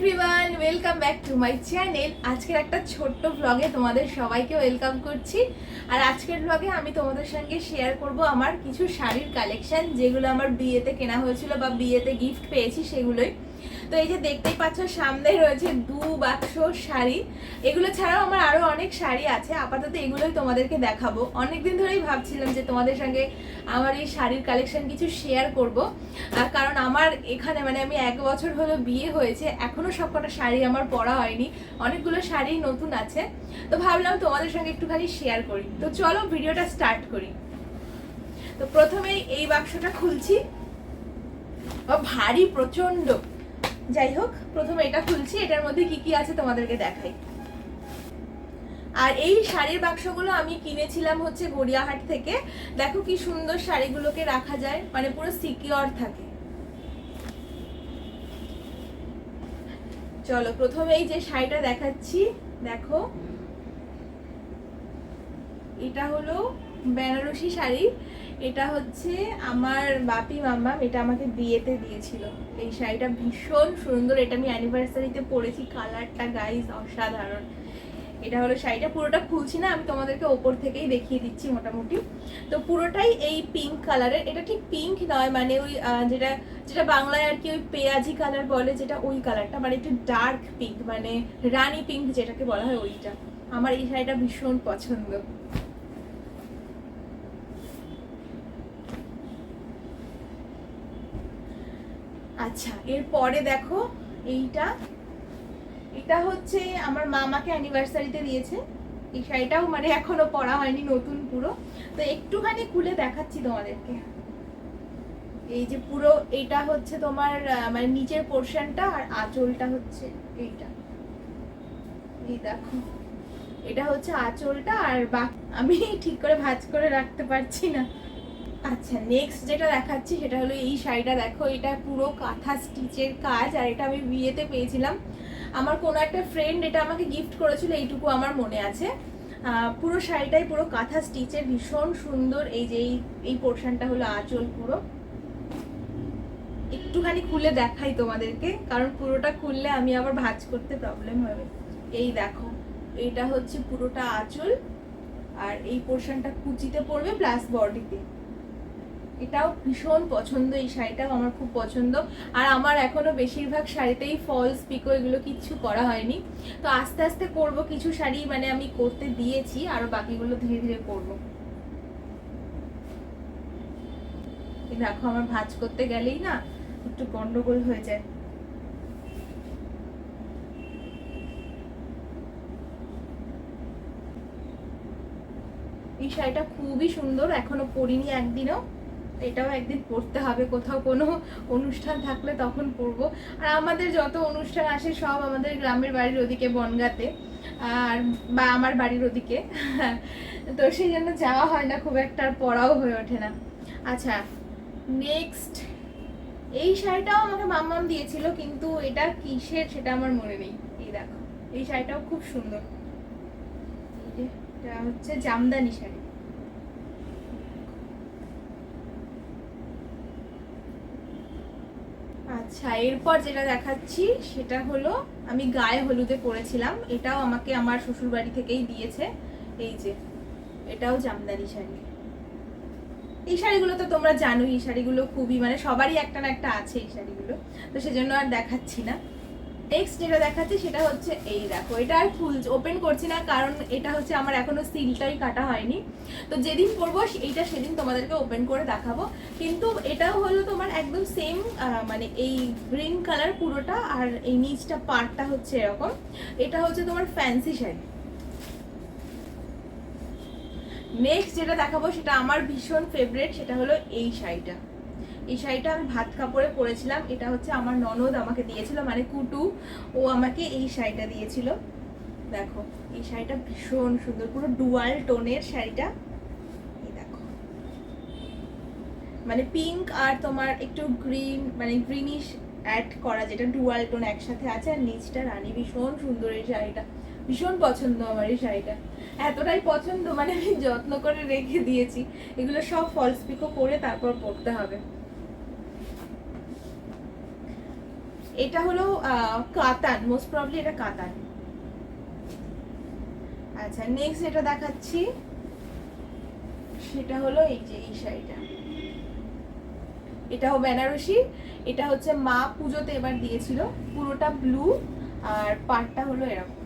Everyone welcome back to my channel আজকের একটা ছোট্ট ব্লগে তোমাদের সবাইকে ওয়েলকাম করছি। আর আজকের ব্লগে আমি তোমাদের সঙ্গে শেয়ার করব আমার কিছু শাড়ির কালেকশন যেগুলো আমার বিয়েতে কেনা হয়েছিল বা বিয়েতে গিফট পেয়েছি সেগুলোই। তো এই যে দেখতেই পাচ্ছ, সামনে রয়েছে দু বাক্স শাড়ি। এগুলো ছাড়াও আমার আরও অনেক শাড়ি আছে। আপাতত এগুলোই তোমাদেরকে দেখাবো। অনেকদিন ধরেই ভাবছিলাম যে তোমাদের সঙ্গে আমার এই শাড়ির কালেকশন কিছু শেয়ার করব। কারণ আমার এখানে মানে আমি এক বছর হলো বিয়ে হয়েছে। এখনও সবকটা শাড়ি আমার পরা হয়নি। অনেকগুলো শাড়ি নতুন আছে। তো ভাবলাম তোমাদের সঙ্গে একটুখানি শেয়ার করি। তো চলো ভিডিওটা স্টার্ট করি। তো প্রথমেই এই বাক্সটা খুলছি। ভারী প্রচণ্ড যাই হোক, প্রথমে এটা খুলছি এটার মধ্যে কি কি আছে তোমাদেরকে দেখাই। আর এই শাড়ির বাক্সগুলো আমি কিনেছিলাম হচ্ছে গড়িয়াহাট থেকে। দেখো কি সুন্দর শাড়িগুলোকে রাখা যায় মানে পুরো সিকিওর থাকে। চলো, প্রথমে এই যে শাড়িটা দেখাচ্ছি, দেখো। এটা হলো বেনারসি শাড়ি। এটা হচ্ছে আমার বাপি মাম্মা এটা আমাকে বিয়েতে দিয়েছিল। এই শাড়িটা ভীষণ সুন্দর, এটা আমি অ্যানিভার্সারিতে পরেছি কালারটা গাইজ অসাধারণ। এটা হলো শাড়িটা, পুরোটা খুলছি না, আমি তোমাদেরকে ওপর থেকেই দেখিয়ে দিচ্ছি মোটামুটি। তো পুরোটাই এই পিঙ্ক কালারের এটা ঠিক পিঙ্ক নয় মানে ওই যেটা যেটা বাংলায় আর কি ওই পেঁয়াজি কালার বলে, যেটা ওই কালারটা মানে একটু ডার্ক পিঙ্ক মানে রানী পিঙ্ক যেটাকে বলা হয় ওইটা। আমার এই শাড়িটা ভীষণ পছন্দ। আচ্ছা এরপরে দেখো এইটা। এটা হচ্ছে আমার মামাকে অ্যানিভার্সারিতে দিয়েছে। এই শাড়িটাও মানে এখনও পরা হয়নি, নতুন পুরো। তো একটুখানি খুলে দেখাচ্ছি তোমাদেরকে। এই যে পুরো এটা হচ্ছে তোমার মানে নিচের পোর্শনটা আর আঁচলটা হচ্ছে এইটা। এই দেখো, এটা হচ্ছে আঁচলটা আর বা আমি ঠিক করে ভাঁজ করে রাখতে পারছি না। আচ্ছা নেক্সট যেটা দেখাচ্ছি সেটা হলো এই শাড়িটা। দেখো, এটা পুরো কাঁথা স্টিচের কাজ আর এটা আমি বিয়েতে পেয়েছিলাম। আমার কোনো একটা ফ্রেন্ড এটা আমাকে গিফট করেছিল, এইটুকু আমার মনে আছে। পুরো শাড়িটাই পুরো কাঁথা স্টিচের, ভীষণ সুন্দর। এই যে এই পোর্শনটা হলো আঁচল পুরো। একটুখানি খুলে দেখাই তোমাদেরকে, কারণ পুরোটা খুললে আমি আবার ভাঁজ করতে প্রবলেম হবে এই দেখো এইটা হচ্ছে পুরোটা আঁচল আর এই পোর্শনটা কুচিতে পড়বে প্লাস বডিতে এটাও ভীষণ পছন্দ, এই শাড়িটাও আমার খুব পছন্দ। আর আমার এখনও বেশিরভাগ শাড়িতেই ফলস পিকো এগুলো কিচ্ছু করা হয়নি। তো আস্তে আস্তে করব কিছু শাড়ি মানে আমি করতে দিয়েছি, আর বাকিগুলো ধীরে ধীরে করব। দেখো, আমার ভাঁজ করতে গেলেই না একটু গন্ডগোল হয়ে যায়। এই শাড়িটা খুবই সুন্দর, এখনও পরিনি একদিনও। এটাও একদিন পরতে হবে, কোথাও কোনো অনুষ্ঠান থাকলে তখন পরবো আর আমাদের যত অনুষ্ঠান আসে সব আমাদের গ্রামের বাড়ির ওদিকে, বনগাতে, আর বা আমার বাড়ির ওদিকে। তো সেই জন্য যাওয়া হয় না, খুব একটা আর পরাও হয়ে ওঠে না। আচ্ছা নেক্সট এই শাড়িটাও আমাকে মাম্মাম দিয়েছিল, কিন্তু এটা কিসের সেটা আমার মনে নেই। এই দেখো, এই শাড়িটাও খুব সুন্দর। এটা হচ্ছে জামদানি শাড়ি। আচ্ছা এরপর যেটা দেখাচ্ছি সেটা হলো আমি গায়ে হলুদে পরেছিলাম। এটাও আমাকে আমার শ্বশুর বাড়ি থেকেই দিয়েছে। এই যে, এটাও জামদানি শাড়ি। এই শাড়িগুলো তো তোমরা জানোই, এই শাড়িগুলো খুবই মানে সবারই একটা না একটা আছে এই শাড়িগুলো। তো সেজন্য আর দেখাচ্ছি না। নেক্সট যেটা দেখাচ্ছি সেটা হচ্ছে এই দেখো। এটা আর ফুল ওপেন করছি না, কারণ এটা হচ্ছে আমার এখনও সিলটাই কাটা হয়নি। তো যেদিন পরবো এইটা সেদিন তোমাদেরকে ওপেন করে দেখাবো। কিন্তু এটাও হলো তোমার একদম সেম মানে এই গ্রিন কালার পুরোটা আর এই নিচটা পার্টটা হচ্ছে এরকম। এটা হচ্ছে তোমার ফ্যান্সি শাড়ি নেক্সট যেটা দেখাবো সেটা আমার ভীষণ ফেভারিট সেটা হলো এই শাড়িটা এই শাড়িটা আমি ভাত কাপড়ে পরেছিলাম। এটা হচ্ছে আমার ননদ আমাকে দিয়েছিল মানে কুটু। ও আমাকে এই শাড়িটা দিয়েছিল। দেখো, এই শাড়িটা ভীষণ সুন্দর, পুরো ডুয়াল টোনের শাড়িটা। মানে পিঙ্ক আর তোমার একটু গ্রিন মানে গ্রিনিশ অ্যাড করা, যেটা ডুয়াল টোন একসাথে আছে, আর নিচটা রানী ভীষণ সুন্দর এই শাড়িটা। ভীষণ পছন্দ আমার এই শাড়িটা। এতটাই পছন্দ মানে আমি যত্ন করে রেখে দিয়েছি। এগুলো সব ফলস পিকো করে তারপর পরতে হবে। এটা হলো কাতান মোস্ট প্রবলি এটা কাতান। আচ্ছা নেক্সট এটা দেখাচ্ছি, সেটা হলো এই যে, এই শাড়িটা। এটাও বেনারসি, এটা হচ্ছে মা পুজোতে এবার দিয়েছিল, পুরোটা ব্লু আর পাটটা হলো এরকম।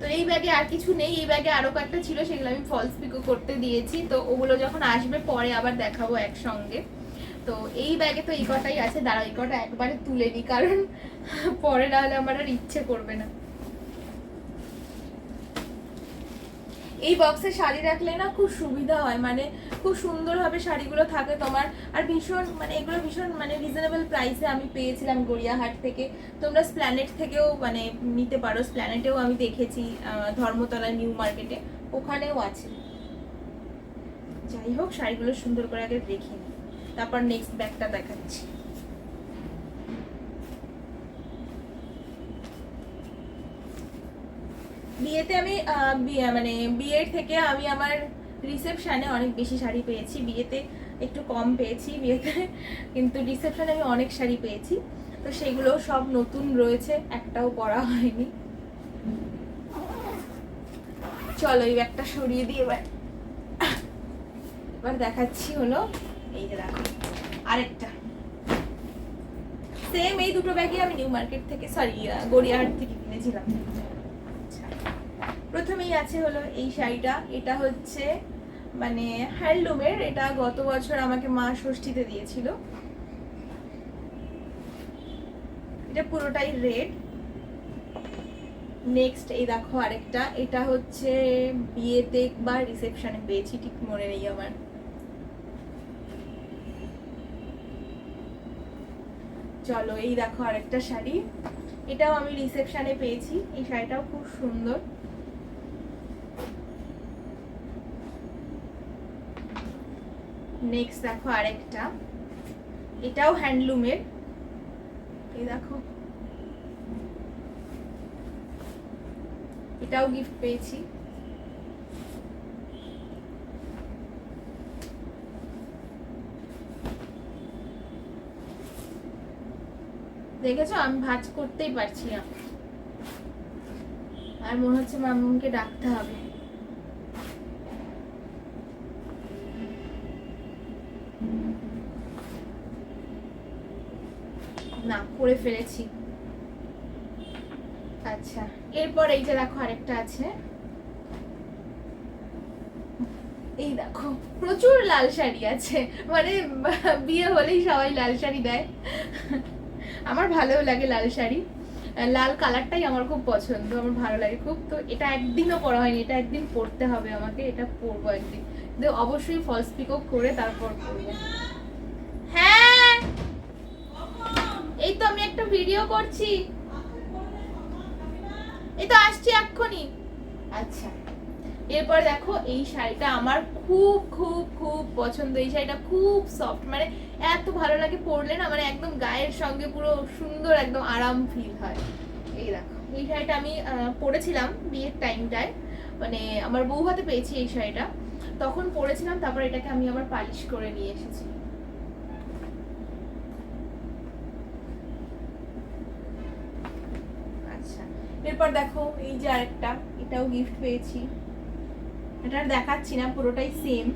তো এই ব্যাগে আর কিছু নেই, এই ব্যাগে আরও কয়েকটা ছিল, সেগুলো আমি ফলস পিকো করতে দিয়েছি। তো ওগুলো যখন আসবে, পরে আবার দেখাবো একসঙ্গে। তো এই ব্যাগে তো এই কটাই আছে দাঁড়া এই কটা একবারে তুলে নিই কারণ পরে না হলে আমার আর ইচ্ছে করবে না। এই বক্সে শাড়ি রাখলে না খুব সুবিধা হয়। মানে খুব সুন্দরভাবে শাড়িগুলো থাকে তোমার। আর ভীষণ মানে এগুলো ভীষণ মানে রিজনেবল প্রাইসে আমি পেয়েছিলাম গড়িয়াহাট থেকে। তোমরা স্প্ল্যানেট থেকেও মানে নিতে পারো। স্প্ল্যানেটেও আমি দেখেছি ধর্মতলা নিউ মার্কেটে। ওখানেও আছে। যাই হোক, শাড়িগুলো সুন্দর করে আগে রেখে নিই তারপর নেক্সট ব্যাগটা দেখাচ্ছি। বিয়েতে আমি মানে বিয়ের থেকে আমি আমার রিসেপশনে অনেক বেশি শাড়ি পেয়েছি। বিয়েতে একটু কম পেয়েছি বিয়েতে, কিন্তু রিসেপশনে আমি অনেক শাড়ি পেয়েছি। তো সেগুলো সব নতুন রয়েছে, একটাও পরা হয়নি। চলো এই ব্যাগটা সরিয়ে দিয়ে এবার। এবার দেখাচ্ছি হলো, এই যে দেখো, আরেকটা। সেম এই দুটো ব্যাগই আমি নিউ মার্কেট থেকে সরি গড়িয়াহাট থেকে কিনেছিলাম। প্রথমেই আছে হলো এই শাড়িটা। এটা হচ্ছে মানে হ্যান্ডলুমের। এটা গত বছর আমাকে মা ষষ্ঠীতে দিয়েছিল। এটা পুরোটাই রেড। নেক্সট এই দেখো আরেকটা। এটা হচ্ছে বিয়েতে বা রিসেপশনে পেয়েছি, ঠিক মনে নেই আমার। চলো, এই দেখো আরেকটা শাড়ি। এটাও আমি রিসেপশনে পেয়েছি। এই শাড়িটাও খুব সুন্দর। নেক্সট দেখো আরেকটা। এটাও হ্যান্ডলুমের। এই দেখো। এটাও গিফট পেয়েছি। দেখেছ? আমি ভাজ করতেই পারছি না। আর মনে হচ্ছে মামুনকে ডাকতে হবে। না, করে ফেলেছি। আচ্ছা এরপর এই যে দেখো আরেকটা আছে। এই দেখো, প্রচুর লাল শাড়ি আছে। মানে বিয়ে হলেই সবাই লাল শাড়ি দেয়। আমার ভালোও লাগে লাল শাড়ি। লাল কালারটাই আমার খুব পছন্দ, আমার ভালো লাগে খুব। তো এটা একদিনও পরা হয়নি, এটা একদিন পরতে হবে আমাকে, এটা পরবো একদিন। অবশ্যই ফলস পিকও করে তারপর পরবো হ্যাঁ এই তো আমি একটা ভিডিও করছি। এই তো আসছি এক্ষুনি। আচ্ছা। এরপর দেখো, এই শাড়িটা আমার খুব খুব খুব পছন্দ। এই শাড়িটা খুব সফট মানে এত ভালো লাগে পরলে না মানে একদম গায়ের সঙ্গে পুরো সুন্দর, একদম আরাম ফিল হয়। এই দেখো, এই শাড়িটা আমি পরেছিলাম বিয়ের টাইমটায় মানে আমার বউ হাতে পেয়েছি এই শাড়িটা। তখন পরেছিলাম, তারপর এটাকে আমি আবার পালিশ করে নিয়ে এসেছি আচ্ছা এরপর দেখো এই যে আরেকটা, এটাও গিফট পেয়েছি। এটা আর দেখাচ্ছি না, পুরোটাই সেম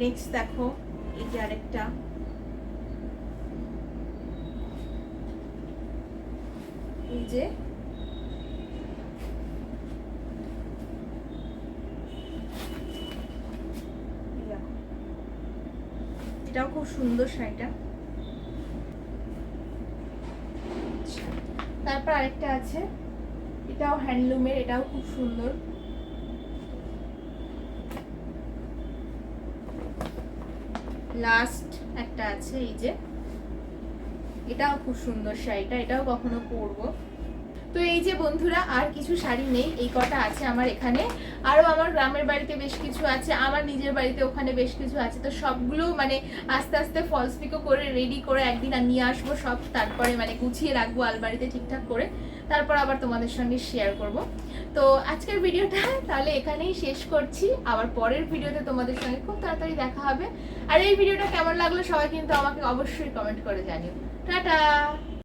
নেক্সট দেখো, এই যে আরেকটা। এই যে এটাও খুব সুন্দর শাড়িটা। তারপর আরেকটা আছে। এটাও হ্যান্ডলুমের এটাও খুব সুন্দর। লাস্ট একটা আছে, এই যে। এটাও খুব সুন্দর শাড়িটা, এটাও কখনো পরবো। তো এই যে বন্ধুরা, আর কিছু শাড়ি নেই, এই কটা আছে আমার এখানে। আরও আমার গ্রামের বাড়িতে বেশ কিছু আছে, আমার নিজের বাড়িতে ওখানে বেশ কিছু আছে। তো সবগুলো মানে আস্তে আস্তে ফলস পিকো করে রেডি করে একদিন আর নিয়ে আসব সব, তারপরে মানে গুছিয়ে রাখব আলমারিতে ঠিকঠাক করে। তারপর আবার তোমাদের সঙ্গে শেয়ার করব। তো আজকের ভিডিওটা তাহলে এখানেই শেষ করছি। আবার পরের ভিডিওতে তোমাদের সঙ্গে খুব তাড়াতাড়ি দেখা হবে। আর এই ভিডিওটা কেমন লাগল সবাই কিন্তু আমাকে অবশ্যই কমেন্ট করে জানিও। টাটা!